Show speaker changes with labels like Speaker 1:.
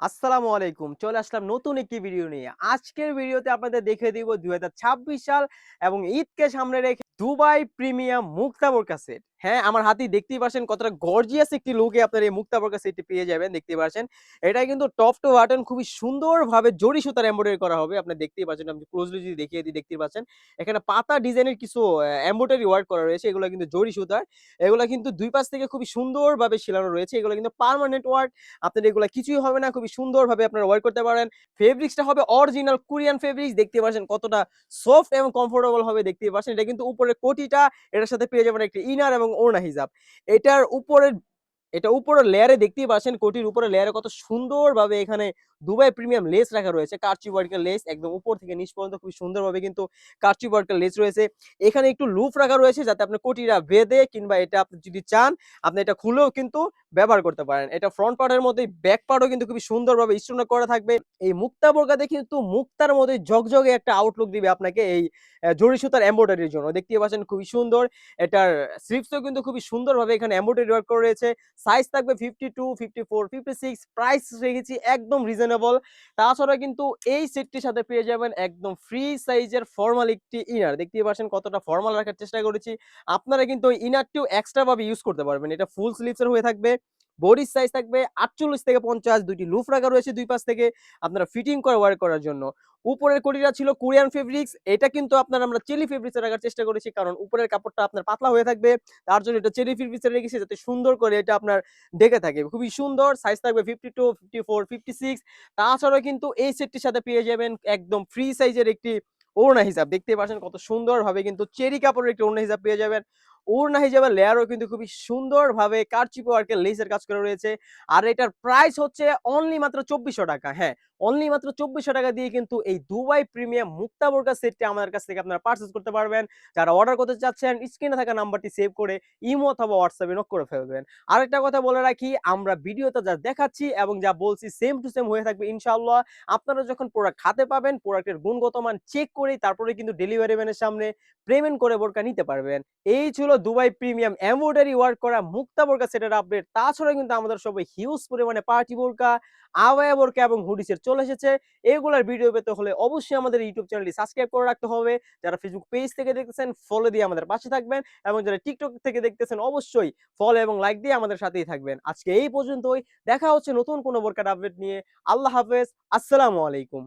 Speaker 1: আসসালামু আলাইকুম। চলে আসলাম নতুন একটি ভিডিও নিয়ে। আজকের ভিডিওতে আপনাদের দেখে দিব দু হাজার ছাব্বিশ সাল এবং ঈদকে সামনে রেখে দুবাই প্রিমিয়াম মুক্তাবর সেট হ্যাঁ আমার হাতেই দেখতেই পাচ্ছেন কতটা গর্জিয়াস একটি লুকে আপনার এই মুক্তা বোরকা সেটটি পেয়ে যাবেন, দেখতেই পাচ্ছেন এটা কিন্তু টপ টু বাটন খুবই সুন্দরভাবে জড়ি সুতার এমব্রয়ডারি করা হবে, আপনি দেখতেই পাচ্ছেন আপনি ক্লোজলি যদি দেখিয়ে দিই, দেখতেই পাচ্ছেন। এখানে পাতা ডিজাইনের কিছু এমব্রয়ডারি ওয়ার্ক করা রয়েছে, এগুলো কিন্তু জড়ি সুতার। এগুলো কিন্তু দুই পাশ থেকে খুবই সুন্দরভাবে ছিলানো রয়েছে, এগুলো কিন্তু পার্মানেন্ট ওয়ার্ক আপনার এগুলো কিছুই হবে না, খুবই সুন্দরভাবে আপনারা ওয়ার্ক করতে পারেন। ফেব্রিক্সটা হবে অরিজিনাল কোরিয়ান ফেব্রিক্স দেখতে পাচ্ছেন কতটা সফট এবং কমফোর্টেবল হবে দেখতে পাচ্ছেন। এটা কিন্তু উপরে কোটিটা, এটার সাথে পেয়ে যাবেন একটি ইনার এবং ওড়না হিজাব। এটার উপরের, এটা উপরের লেয়ারে দেখতেই পাচ্ছেন কোটির উপরে লেয়ারে কত সুন্দরভাবে এখানে দুবাই প্রিমিয়াম লেস রাখা রয়েছে। কারচি ওয়ার্কের লেস একদম উপর থেকে নিচ পর্যন্ত খুব সুন্দরভাবে কিন্তু কারচি ওয়ার্কের লেস রয়েছে। এখানে একটু লুফ রাখা রয়েছে যাতে আপনার কোটিরা বেঁধে কিংবা এটা আপনি যদি চান, আপনি এটা খুলেও কিন্তু ব্যবহার করতে পারেন। এটা ফ্রন্ট পার্টের মধ্যে ব্যাক পার্টও কিন্তু খুবই সুন্দরভাবে স্টোন করা থাকবে। এই মুক্তা বোরকাতে কিন্তু মুক্তার মধ্যে ঝকঝকে একটা আউটলুক দিবে আপনাকে এই জরি সুতার এমব্রয়ডারির জন্য। দেখতে পাচ্ছেন খুবই সুন্দর। এটার স্লিপসও কিন্তু খুবই সুন্দরভাবে এখানে এমব্রয়ডারি ওয়ার্ক করা রয়েছে। সাইজ থাকবে fifty two fifty four fifty six price রেখেছি একদম রিজনেবল তাছাড়া কিন্তু এই সেটটির সাথে পেয়ে যাবেন একদম ফ্রি সাইজের ফর্মাল একটি ইনার দেখতেই পাচ্ছেন কতটা ফর্মাল রাখার চেষ্টা করেছি। আপনারা কিন্তু ইনারটিও এক্সট্রাভাবে ইউজ করতে পারবেন। এটা ফুল স্লিভসের হয়ে থাকবে। বডির সাইজ থাকবে আটচল্লিশ থেকে পঞ্চাশ, দুইটি লুফ রাখা রয়েছে দুই পাশ থেকে আপনারা ফিটিং করে ওয়ার করার জন্য। উপরের কোটিটা ছিল কোরিয়ান ফেব্রিক্স এটা কিন্তু আপনার আমরা চেলি ফেব্রিক্সে রাখার চেষ্টা করেছি, কারণ উপরের কাপড়টা আপনার পাতলা হয়ে থাকবে, তার জন্য এটা চেলি ফেব্রিক্সে রেখেছি যাতে সুন্দর করে এটা আপনার ডেকে থাকে। খুবই সুন্দর সাইজ থাকবে fifty two fifty four fifty six তাছাড়াও কিন্তু এই সেটটির সাথে পেয়ে যাবেন একদম ফ্রি সাইজের একটি ওড়না হিসাব। দেখতে পাচ্ছেন কত সুন্দরভাবে কিন্তু চেরি কাপড়ের একটি ওড়না হিসাব পেয়ে যাবেন। ওড়না হিসাবে লেয়ারও কিন্তু খুবই সুন্দরভাবে কারচিপ ওয়ার্কের লেসের কাজ করা রয়েছে। আর এটার প্রাইস হচ্ছে অনলি মাত্র চব্বিশশো টাকা। হ্যাঁ অনলি মাত্র চব্বিশশো টাকা দিয়ে কিন্তু এই দুবাই প্রিমিয়াম মুক্তা বোরকা সেটটি আমাদের কাছ থেকে আপনারা পারচেস করতে পারবেন। যারা অর্ডার করতে চাচ্ছেন স্ক্রিনে থাকা নাম্বারটি সেভ করে ইমো অথবা হোয়াটসঅ্যাপে নক করে ফেলবেন। আরেকটা কথা বলে রাখি, আমরা ভিডিওতে যা দেখাচ্ছি এবং যা বলছি সেম টু সেম হয়ে থাকবে ইনশাআল্লাহ। আপনারা যখন প্রোডাক্ট হাতে পাবেন প্রোডাক্টের গুণগত মান চেক করেই তারপরে কিন্তু ডেলিভারি ম্যানের সামনে পেমেন্ট করে বোরকা নিতে পারবেন। এই ছিল দুবাই প্রিমিয়াম এমব্রয়ডারি ওয়ার্ক করা মুক্তা বোরকা সেটের আপডেট তাছাড়া কিন্তু আমাদের সবাই হিউজ পরিমাণে পার্টি বোরকা, আওয়ায়া বোরকা এবং হুডিসের চলে এসেছে। এগুলার ভিডিও পেতে হলে অবশ্যই আমাদের ইউটিউব চ্যানেলটি সাবস্ক্রাইব করে রাখতে হবে। যারা ফেসবুক পেজ থেকে দেখতেছেন ফলো দিয়ে আমাদের পাশে থাকবেন এবং যারা টিকটক থেকে দেখতেছেন, অবশ্যই ফলো এবং লাইক দিয়ে আমাদের সাথেই থাকবেন। আজকে এই পর্যন্তই। দেখা হচ্ছে নতুন কোনো বোরকার আপডেট নিয়ে। আল্লাহ হাফেজ। আসসালামু আলাইকুম।